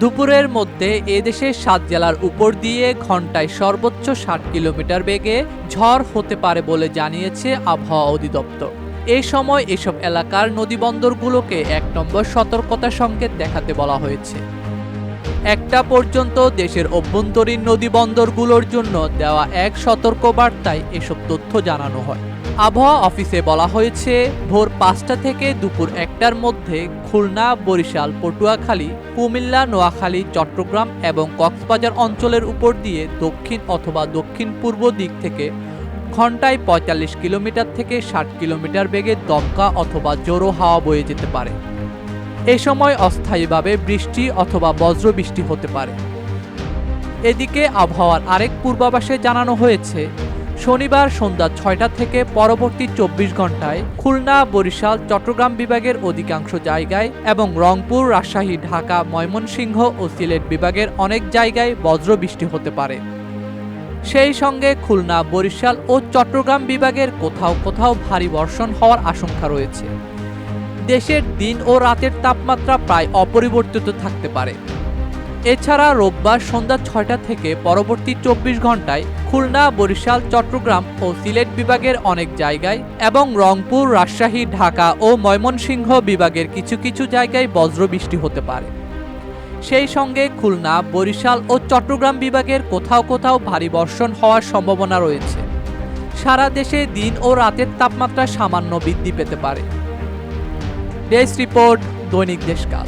দুপুরের মধ্যে এদেশের সাত জেলার উপর দিয়ে ঘন্টায় সর্বোচ্চ ষাট কিলোমিটার বেগে ঝড় হতে পারে বলে জানিয়েছে আবহাওয়া অধিদপ্তর। এই সময় এসব এলাকার নদীবন্দরগুলোকে এক নম্বর সতর্কতা সংকেত দেখাতে বলা হয়েছে। একটা পর্যন্ত দেশের অভ্যন্তরীণ নদীবন্দরগুলোর জন্য দেওয়া এক সতর্ক বার্তায় এসব তথ্য জানানো হয়। আবহাওয়া অফিসে বলা হয়েছে, ভোর পাঁচটা থেকে দুপুর একটার মধ্যে খুলনা, বরিশাল, পটুয়াখালী, কুমিল্লা, নোয়াখালী, চট্টগ্রাম এবং কক্সবাজার অঞ্চলের উপর দিয়ে দক্ষিণ অথবা দক্ষিণ পূর্ব দিক থেকে ঘন্টায় পঁয়তাল্লিশ কিলোমিটার থেকে ষাট কিলোমিটার বেগে দমকা অথবা জোরো হাওয়া বয়ে যেতে পারে। এ সময় অস্থায়ীভাবে বৃষ্টি অথবা বজ্রবৃষ্টি হতে পারে। এদিকে আবহাওয়ার আরেক পূর্বাভাসে জানানো হয়েছে শনিবার সন্ধ্যা ছয়টা থেকে পরবর্তী চব্বিশ ঘন্টায় খুলনা, বরিশাল, চট্টগ্রাম বিভাগের অধিকাংশ জায়গায় এবং রংপুর, রাজশাহী, ঢাকা, ময়মনসিংহ ও সিলেট বিভাগের অনেক জায়গায় বজ্রবৃষ্টি হতে পারে। সেই সঙ্গে খুলনা, বরিশাল ও চট্টগ্রাম বিভাগের কোথাও কোথাও ভারী বর্ষণ হওয়ার আশঙ্কা রয়েছে। দেশের দিন ও রাতের তাপমাত্রা প্রায় অপরিবর্তিত থাকতে পারে। এছাড়া রোববার সন্ধ্যা ছয়টা থেকে পরবর্তী চব্বিশ ঘন্টায় খুলনা, বরিশাল, চট্টগ্রাম ও সিলেট বিভাগের অনেক জায়গায় এবং রংপুর, রাজশাহী, ঢাকা ও ময়মনসিংহ বিভাগের কিছু কিছু জায়গায় বজ্রবৃষ্টি হতে পারে। সেই সঙ্গে খুলনা, বরিশাল ও চট্টগ্রাম বিভাগের কোথাও কোথাও ভারী বর্ষণ হওয়ার সম্ভাবনা রয়েছে। সারা দেশে দিন ও রাতের তাপমাত্রা সামান্য বৃদ্ধি পেতে পারে। ডেস্ক রিপোর্ট দৈনিক দেশকাল।